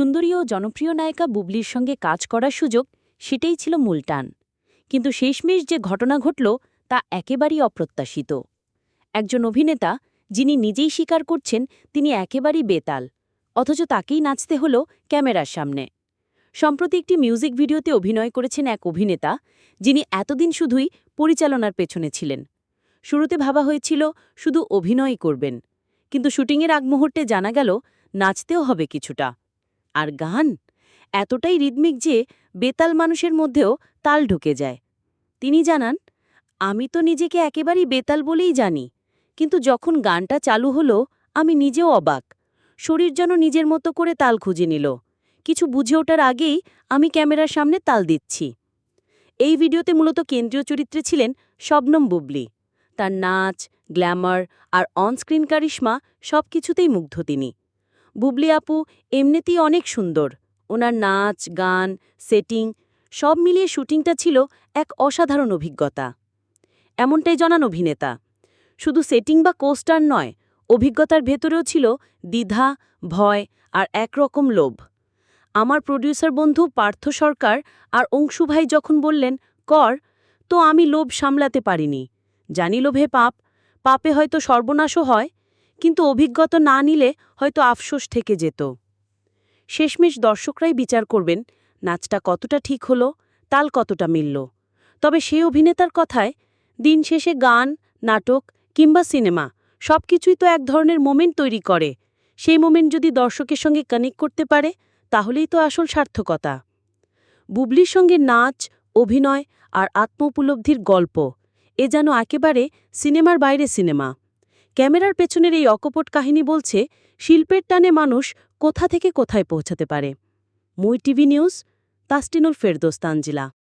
সুন্দরী ও জনপ্রিয় নায়িকা বুবলির সঙ্গে কাজ করার সুযোগ সেটাই ছিল মূল টান কিন্তু শেষমেশ যে ঘটনা ঘটল তা একেবারেই অপ্রত্যাশিত। একজন অভিনেতা যিনি নিজেই স্বীকার করছেন তিনি একেবারেই বেতাল, অথচ তাকেই নাচতে হল ক্যামেরার সামনে। সম্প্রতি একটি মিউজিক ভিডিওতে অভিনয় করেছেন এক অভিনেতা যিনি এতদিন শুধুই পরিচালনার পেছনে ছিলেন। শুরুতে ভাবা হয়েছিল, শুধু অভিনয় করবেন। কিন্তু শুটিংয়ের আগ মুহূর্তে জানা গেল, নাচতেও হবে কিছুটা। আর গান? এতটাই রিদমিক যে বেতাল মানুষের মধ্যেও তাল ঢুকে যায়। তিনি জানান, আমি তো নিজেকে একেবারেই বেতাল বলেই জানি, কিন্তু যখন গানটা চালু হলো, আমি নিজেও অবাক। শরীর যেন নিজের মতো করে তাল খুঁজে নিল। কিছু বুঝে ওঠার আগেই আমি ক্যামেরার সামনে তাল দিচ্ছি। এই ভিডিওতে মূলত কেন্দ্রীয় চরিত্রে ছিলেন শবনম বুবলি। তার নাচ, গ্ল্যামার আর অনস্ক্রিন কারিশ্মা সব কিছুতেই মুগ্ধ তিনি। বুবলি আপু এমনিতেই অনেক সুন্দর। ওনার নাচ, গান সেটিং সব মিলিয়ে শুটিংটা ছিল এক অসাধারণ অভিজ্ঞতা। এমনটাই জানান অভিনেতা। শুধু সেটিং বা কোস্টার নয়, অভিজ্ঞতার ভেতরেও ছিল দ্বিধা, ভয় আর একরকম লোভ। আমার প্রডিউসার বন্ধু পার্থ সরকার আর অংশু ভাই যখন বললেন, কর, তো আমি লোভ সামলাতে পারিনি। জানি লোভে পাপ, পাপে হয়তো সর্বনাশও হয় কিন্তু অভিজ্ঞতা না নিলে হয়তো আফসোস থেকে যেত। শেষমেশ দর্শকরাই বিচার করবেন, নাচটা কতটা ঠিক হলো, তাল কতটা মিলল। তবে সেই অভিনেতার কথায়, দিন শেষে গান, নাটক কিংবা সিনেমা সব কিছুই তো এক ধরনের মোমেন্ট তৈরি করে। সেই মোমেন্ট যদি দর্শকের সঙ্গে কানেক্ট করতে পারে, তাহলেই তো আসল সার্থকতা। বুবলির সঙ্গে নাচ, অভিনয় আর আত্ম উপলব্ধির গল্প, এ যেন একেবারে সিনেমার বাইরে সিনেমা। ক্যামেরার পেছনের এই অকপট কাহিনী বলছে, শিল্পের টানে মানুষ কোথা থেকে কোথায় পৌঁছাতে পারে। মই টিভি নিউজ, তাস্টিনুল ফেরদোস্তানজিলা